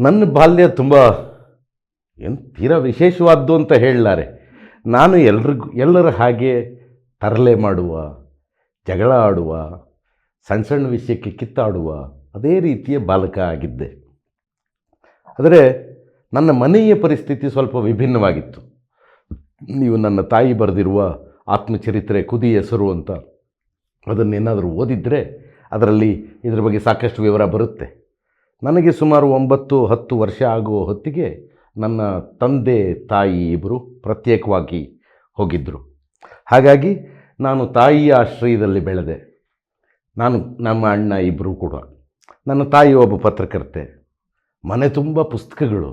ನನ್ನ ಬಾಲ್ಯ ತುಂಬ ಏನು ತೀರಾ ವಿಶೇಷವಾದ್ದು ಅಂತ ಹೇಳಲಾರೆ. ನಾನು ಎಲ್ರಿಗೂ, ಎಲ್ಲರ ಹಾಗೆ ತರಲೆ ಮಾಡುವ, ಜಗಳ ಆಡುವ ಸಣ್ಣ ಸಣ್ಣ ವಿಷಯಕ್ಕೆ ಕಿತ್ತಾಡುವ ಅದೇ ರೀತಿಯ ಬಾಲಕ ಆಗಿದ್ದೆ. ಆದರೆ ನನ್ನ ಮನೆಯ ಪರಿಸ್ಥಿತಿ ಸ್ವಲ್ಪ ವಿಭಿನ್ನವಾಗಿತ್ತು. ನೀವು ನನ್ನ ತಾಯಿ ಬರೆದಿರುವ ಆತ್ಮಚರಿತ್ರೆ ಕುದಿ ಹೆಸರು ಅಂತ ಅದನ್ನೇನಾದರೂ ಓದಿದರೆ ಅದರಲ್ಲಿ ಇದರ ಬಗ್ಗೆ ಸಾಕಷ್ಟು ವಿವರ ಬರುತ್ತೆ. ನನಗೆ ಸುಮಾರು ಒಂಬತ್ತು, ಹತ್ತು ವರ್ಷ ಆಗುವ ಹೊತ್ತಿಗೆ ನನ್ನ ತಂದೆ, ತಾಯಿ ಇಬ್ಬರು ಪ್ರತ್ಯೇಕವಾಗಿ ಹೋಗಿದ್ದರು ಹಾಗಾಗಿ ನಾನು ತಾಯಿಯ ಆಶ್ರಯದಲ್ಲಿ ಬೆಳೆದೆ. ನಾನು ನಮ್ಮ ಅಣ್ಣ ಇಬ್ಬರು ಕೂಡ. ನನ್ನ ತಾಯಿ ಒಬ್ಬ ಪತ್ರಕರ್ತೆ. ಮನೆ ತುಂಬ ಪುಸ್ತಕಗಳು.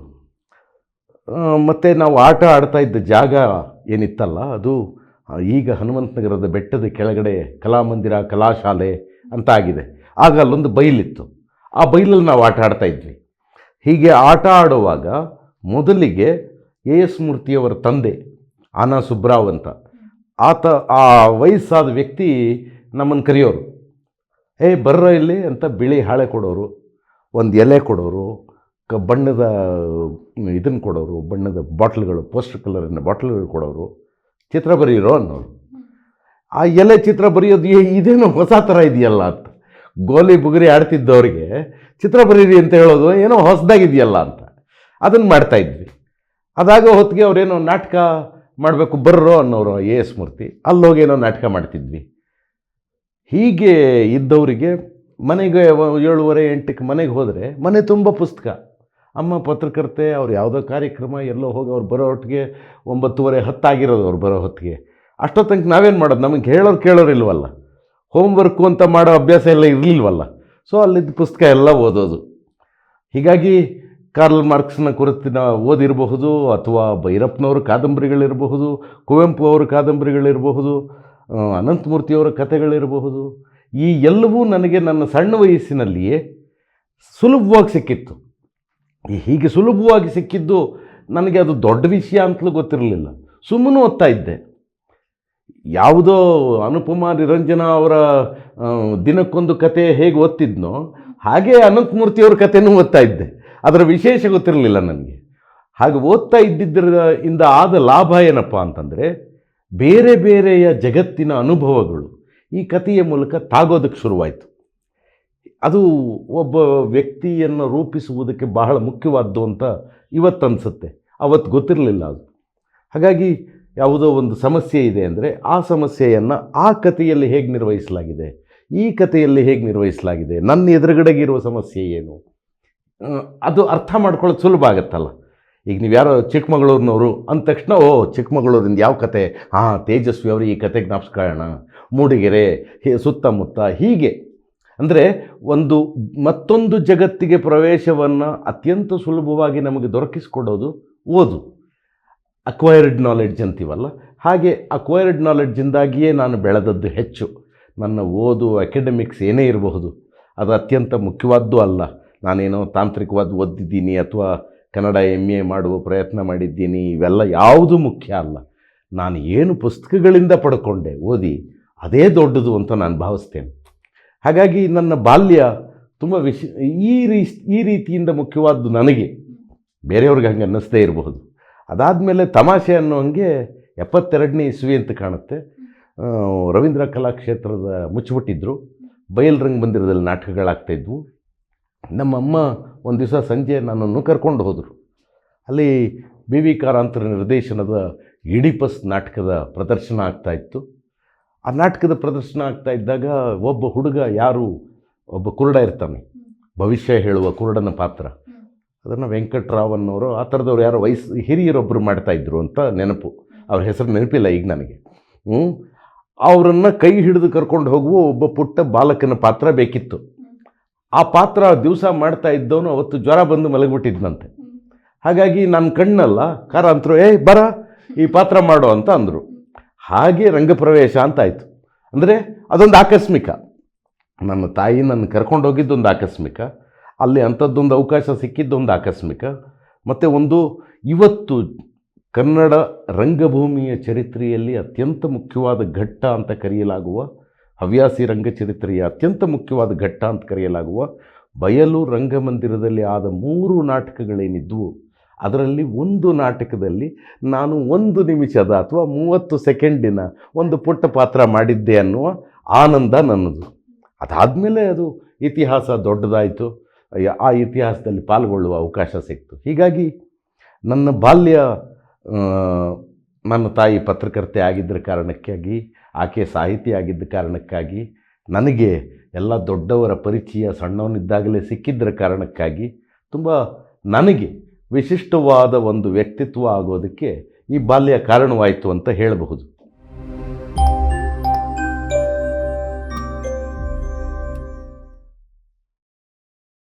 ಮತ್ತು ನಾವು ಆಟ ಆಡ್ತಾ ಇದ್ದ ಜಾಗ ಏನಿತ್ತಲ್ಲ, ಅದು ಈಗ ಹನುಮಂತನಗರದ ಬೆಟ್ಟದ ಕೆಳಗಡೆ ಕಲಾಮಂದಿರ, ಕಲಾಶಾಲೆ ಅಂತ ಆಗಿದೆ. ಆಗ ಅಲ್ಲೊಂದು ಬೈಲಿತ್ತು. ಆ ಬೈಲಲ್ಲಿ ನಾವು ಆಟ ಆಡ್ತಾ ಇದ್ವಿ. ಹೀಗೆ ಆಟ ಆಡುವಾಗ ಮೊದಲಿಗೆ ಎ ಎಸ್ ಮೂರ್ತಿಯವರ ತಂದೆ ಆನಾ ಸುಬ್ರಾವ್ ಅಂತ. ಆತ ಆ ವಯಸ್ಸಾದ ವ್ಯಕ್ತಿ ನಮ್ಮನ್ನು ಕರೆಯೋರು. ಏ, ಬರ್ರ ಇಲ್ಲಿ ಅಂತ ಬಿಳಿ ಹಾಳೆ ಕೊಡೋರು, ಒಂದು ಎಲೆ ಕೊಡೋರು, ಕ ಬಣ್ಣದ ಇದನ್ನು ಕೊಡೋರು, ಬಣ್ಣದ ಬಾಟ್ಲ್ಗಳು, ಪೋಸ್ಟರ್ ಕಲರಿನ ಬಾಟ್ಲ್ಗಳು ಕೊಡೋರು. ಚಿತ್ರ ಬರೆಯಿರೋ ಅನ್ನೋರು. ಆ ಎಲೆ ಚಿತ್ರ ಬರೆಯೋದು ಇದೇನೋ ಹೊಸ ಥರ ಇದೆಯಲ್ಲ ಅಂತ. ಗೋಲಿ ಬುಗುರಿ ಆಡ್ತಿದ್ದವ್ರಿಗೆ ಚಿತ್ರ ಬರೀರಿ ಅಂತ ಹೇಳೋದು ಏನೋ ಹೊಸದಾಗಿದೆಯಲ್ಲ ಅಂತ. ಅದನ್ನು ಮಾಡ್ತಾ ಇದ್ವಿ. ಅದಾಗ ಹೊತ್ತಿಗೆ ಅವರೇನೋ ನಾಟಕ ಮಾಡಬೇಕು ಬರ್ರೋ ಅನ್ನೋರು ಎ ಎಸ್ ಮೂರ್ತಿ, ಅಲ್ಲೋಗಿ ಏನೋ ನಾಟಕ ಮಾಡ್ತಿದ್ವಿ. ಹೀಗೆ ಇದ್ದವರಿಗೆ ಮನೆಗೆ ಏಳುವರೆ ಎಂಟಕ್ಕೆ ಮನೆಗೆ ಹೋದರೆ ಮನೆ ತುಂಬ ಪುಸ್ತಕ. ಅಮ್ಮ ಪತ್ರಕರ್ತೆ, ಅವ್ರು ಯಾವುದೋ ಕಾರ್ಯಕ್ರಮ, ಎಲ್ಲೋ ಹೋಗಿ ಅವ್ರು ಬರೋ ಹೊತ್ತಿಗೆ ಒಂಬತ್ತುವರೆ ಹತ್ತಾಗಿರೋದು ಅವ್ರು ಬರೋ ಹೊತ್ತಿಗೆ. ಅಷ್ಟೋ ತನಕ ನಾವೇನು ಮಾಡೋದು? ನಮಗೆ ಹೇಳೋರು ಕೇಳೋರು ಇಲ್ವಲ್ಲ ಹೋಮ್ವರ್ಕು ಅಂತ ಮಾಡೋ ಅಭ್ಯಾಸ ಎಲ್ಲ ಇರಲಿಲ್ವಲ್ಲ? ಸೊ ಅಲ್ಲಿದ್ದ ಪುಸ್ತಕ ಎಲ್ಲ ಓದೋದು. ಹೀಗಾಗಿ ಕಾರ್ಲ್ ಮಾರ್ಕ್ಸ್ನ ಕುರಿತಿನ ಓದಿರಬಹುದು ಅಥವಾ ಭೈರಪ್ಪನವ್ರ ಕಾದಂಬರಿಗಳಿರಬಹುದು, ಕುವೆಂಪು ಅವರ ಕಾದಂಬರಿಗಳಿರಬಹುದು ಅನಂತಮೂರ್ತಿಯವರ ಕಥೆಗಳಿರಬಹುದು. ಈ ಎಲ್ಲವೂ ನನಗೆ ನನ್ನ ಸಣ್ಣ ವಯಸ್ಸಿನಲ್ಲಿಯೇ ಸುಲಭವಾಗಿ ಸಿಕ್ಕಿತ್ತು. ಹೀಗೆ ಸುಲಭವಾಗಿ ಸಿಕ್ಕಿದ್ದು ನನಗೆ ಅದು ದೊಡ್ಡ ವಿಷಯ ಅಂತಲೂ ಗೊತ್ತಿರಲಿಲ್ಲ. ಸುಮ್ಮನೆ ಓದ್ತಾ ಇದ್ದೆ. ಯಾವುದೋ ಅನುಪಮ ನಿರಂಜನ ಅವರ ದಿನಕ್ಕೊಂದು ಕತೆ ಹೇಗೆ ಓದ್ತಿದ್ನೋ ಹಾಗೆ ಅನಂತಮೂರ್ತಿಯವ್ರ ಕಥೆನೂ ಓದ್ತಾ ಇದ್ದೆ. ಅದರ ವಿಶೇಷ ಗೊತ್ತಿರಲಿಲ್ಲ ನನಗೆ. ಹಾಗೆ ಓದ್ತಾ ಇದ್ದಿದ್ದರ ಇಂದ ಆದ ಲಾಭ ಏನಪ್ಪ ಅಂತಂದರೆ ಬೇರೆ ಬೇರೆಯ ಜಗತ್ತಿನ ಅನುಭವಗಳು ಈ ಕಥೆಯ ಮೂಲಕ ತಾಗೋದಕ್ಕೆ ಶುರುವಾಯಿತು. ಅದು ಒಬ್ಬ ವ್ಯಕ್ತಿಯನ್ನು ರೂಪಿಸುವುದಕ್ಕೆ ಬಹಳ ಮುಖ್ಯವಾದ್ದು ಅಂತ ಇವತ್ತು ಅನಿಸುತ್ತೆ ಅವತ್ತು ಗೊತ್ತಿರಲಿಲ್ಲ ಅದು. ಹಾಗಾಗಿ ಯಾವುದೋ ಒಂದು ಸಮಸ್ಯೆ ಇದೆ ಅಂದರೆ ಆ ಸಮಸ್ಯೆಯನ್ನು ಆ ಕಥೆಯಲ್ಲಿ ಹೇಗೆ ನಿರ್ವಹಿಸಲಾಗಿದೆ? ಈ ಕಥೆಯಲ್ಲಿ ಹೇಗೆ ನಿರ್ವಹಿಸಲಾಗಿದೆ? ನನ್ನ ಎದುರುಗಡೆಗಿರುವ ಸಮಸ್ಯೆ ಏನು? ಅದು ಅರ್ಥ ಮಾಡ್ಕೊಳ್ಳೋದು ಸುಲಭ ಆಗುತ್ತಲ್ಲ. ಈಗ ನೀವು ಯಾರೋ ಚಿಕ್ಕಮಗಳೂರಿನವರು ಅಂದ ತಕ್ಷಣ, ಓ, ಚಿಕ್ಕಮಗಳೂರಿಂದ ಯಾವ ಕತೆ? ಹಾಂ ತೇಜಸ್ವಿ ಅವರು ಈ ಕತೆ ಜ್ಞಾಪಿಸ್ಕೊಳ್ಳೋಣ. ಮೂಡಿಗೆರೆ ಸುತ್ತಮುತ್ತ, ಹೀಗೆ. ಅಂದರೆ ಒಂದು ಮತ್ತೊಂದು ಜಗತ್ತಿಗೆ ಪ್ರವೇಶವನ್ನು ಅತ್ಯಂತ ಸುಲಭವಾಗಿ ನಮಗೆ ದೊರಕಿಸಿಕೊಡೋದು ಓದು. ಅಕ್ವೈರ್ಡ್ ನಾಲೆಡ್ಜ್ ಅಂತೀವಲ್ಲ? ಹಾಗೆ ಅಕ್ವೈರ್ಡ್ ನಾಲೆಡ್ಜಿಂದಾಗಿಯೇ ನಾನು ಬೆಳೆದದ್ದು ಹೆಚ್ಚು. ನನ್ನ ಓದು ಅಕಾಡೆಮಿಕ್ಸ್ ಏನೇ ಇರಬಹುದು, ಅದು ಅತ್ಯಂತ ಮುಖ್ಯವಾದ್ದು ಅಲ್ಲ. ನಾನೇನೋ ತಾಂತ್ರಿಕವಾದ ಓದಿದ್ದೀನಿ ಅಥವಾ ಕನ್ನಡ ಎಂ ಎ ಮಾಡುವ ಪ್ರಯತ್ನ ಮಾಡಿದ್ದೀನಿ, ಇವೆಲ್ಲ ಯಾವುದೂ ಮುಖ್ಯ ಅಲ್ಲ. ನಾನು ಏನು ಪುಸ್ತಕಗಳಿಂದ ಪಡ್ಕೊಂಡೆ, ಓದಿ, ಅದೇ ದೊಡ್ಡದು ಅಂತ ನಾನು ಭಾವಿಸ್ತೇನೆ. ಹಾಗಾಗಿ ನನ್ನ ಬಾಲ್ಯ ತುಂಬ ವಿಶ್, ಈ ರೀ ಈ ರೀತಿಯಿಂದ ಮುಖ್ಯವಾದ್ದು ನನಗೆ. ಬೇರೆಯವ್ರಿಗೆ ಹಂಗೆ ಅನ್ನಿಸ್ದೇ ಇರಬಹುದು. ಅದಾದಮೇಲೆ ತಮಾಷೆ ಅನ್ನೋ ಹಂಗೆ ಎಪ್ಪತ್ತೆರಡನೇ ಇಸ್ವಿ ಅಂತ ಕಾಣುತ್ತೆ. ರವೀಂದ್ರ ಕಲಾಕ್ಷೇತ್ರದ ಮುಚ್ಚಿಬಿಟ್ಟಿದ್ರು. ಬಯಲ್ರಂಗ ಮಂದಿರದಲ್ಲಿ ನಾಟಕಗಳಾಗ್ತಾಯಿದ್ವು ನಮ್ಮಮ್ಮ ಒಂದು ದಿವಸ ಸಂಜೆ ನನ್ನನ್ನು ಕರ್ಕೊಂಡು ಹೋದರು. ಅಲ್ಲಿ ಬಿ ವಿ ಕಾರಾಂತರ ನಿರ್ದೇಶನದ ಇಡಿಪಸ್ ನಾಟಕದ ಪ್ರದರ್ಶನ ಆಗ್ತಾಯಿತ್ತು ಆ ನಾಟಕದ ಪ್ರದರ್ಶನ ಆಗ್ತಾ ಇದ್ದಾಗ ಒಬ್ಬ ಹುಡುಗ ಯಾರು? ಒಬ್ಬ ಕುರುಡ ಇರ್ತಾನೆ. ಭವಿಷ್ಯ ಹೇಳುವ ಕುರುಡನ ಪಾತ್ರ. ಅದನ್ನು ವೆಂಕಟರಾವ್ ಅನ್ನೋರು ಆ ಥರದವ್ರು ಯಾರೋ ವಯಸ್ಸು ಹಿರಿಯರೊಬ್ಬರು ಮಾಡ್ತಾಯಿದ್ರು ಅಂತ ನೆನಪು. ಅವ್ರ ಹೆಸರು ನೆನಪಿಲ್ಲ ಈಗ ನನಗೆ. ಅವರನ್ನು ಕೈ ಹಿಡಿದು ಕರ್ಕೊಂಡು ಹೋಗುವ ಒಬ್ಬ ಪುಟ್ಟ ಬಾಲಕನ ಪಾತ್ರ ಬೇಕಿತ್ತು. ಆ ಪಾತ್ರ ದಿವಸ ಮಾಡ್ತಾ ಇದ್ದವನು ಅವತ್ತು ಜ್ವರ ಬಂದು ಮಲಗಿಬಿಟ್ಟಿದ್ನಂತೆ. ಹಾಗಾಗಿ ನನ್ನ ಕಣ್ಣಲ್ಲ ಕಾರ ಅಂತರು ಏ ಬರ, ಈ ಪಾತ್ರ ಮಾಡು ಅಂತ ಅಂದರು. ಹಾಗೆ ರಂಗಪ್ರವೇಶ ಅಂತಾಯಿತು. ಅಂದರೆ ಅದೊಂದು ಆಕಸ್ಮಿಕ. ನನ್ನ ತಾಯಿ ನನ್ನ ಕರ್ಕೊಂಡು ಹೋಗಿದ್ದೊಂದು ಆಕಸ್ಮಿಕ. ಅಲ್ಲಿ ಅಂಥದ್ದೊಂದು ಅವಕಾಶ ಸಿಕ್ಕಿದ್ದೊಂದು ಆಕಸ್ಮಿಕ. ಮತ್ತು ಒಂದು ಇವತ್ತು ಕನ್ನಡ ರಂಗಭೂಮಿಯ ಚರಿತ್ರೆಯಲ್ಲಿ ಅತ್ಯಂತ ಮುಖ್ಯವಾದ ಘಟ್ಟ ಅಂತ ಕರೆಯಲಾಗುವ, ಹವ್ಯಾಸಿ ರಂಗಚರಿತ್ರೆಯ ಅತ್ಯಂತ ಮುಖ್ಯವಾದ ಘಟ್ಟ ಅಂತ ಕರೆಯಲಾಗುವ ಬಯಲು ರಂಗಮಂದಿರದಲ್ಲಿ ಆದ ಮೂರು ನಾಟಕಗಳೇನಿದ್ವು, ಅದರಲ್ಲಿ ಒಂದು ನಾಟಕದಲ್ಲಿ ನಾನು ಒಂದು ನಿಮಿಷದ ಅಥವಾ ಮೂವತ್ತು ಸೆಕೆಂಡಿನ ಒಂದು ಪುಟ್ಟ ಪಾತ್ರ ಮಾಡಿದ್ದೆ ಅನ್ನುವ ಆನಂದ ನನ್ನದು. ಅದಾದಮೇಲೆ ಅದು ಇತಿಹಾಸ ದೊಡ್ಡದಾಯಿತು. ಆ ಇತಿಹಾಸದಲ್ಲಿ ಪಾಲ್ಗೊಳ್ಳುವ ಅವಕಾಶ ಸಿಕ್ತು. ಹೀಗಾಗಿ ನನ್ನ ಬಾಲ್ಯ ನನ್ನ ತಾಯಿ ಪತ್ರಕರ್ತೆ ಆಗಿದ್ದರ ಕಾರಣಕ್ಕಾಗಿ, ಆಕೆ ಸಾಹಿತಿ ಆಗಿದ್ದ ಕಾರಣಕ್ಕಾಗಿ, ನನಗೆ ಎಲ್ಲ ದೊಡ್ಡವರ ಪರಿಚಯ, ಸಣ್ಣವನಿದ್ದಾಗಲೇ ಸಿಕ್ಕಿದ್ದರ ಕಾರಣಕ್ಕಾಗಿ ತುಂಬ ನನಗೆ ವಿಶಿಷ್ಟವಾದ ಒಂದು ವ್ಯಕ್ತಿತ್ವ ಆಗೋದಕ್ಕೆ ಈ ಬಾಲ್ಯ ಕಾರಣವಾಯಿತು ಅಂತ ಹೇಳಬಹುದು.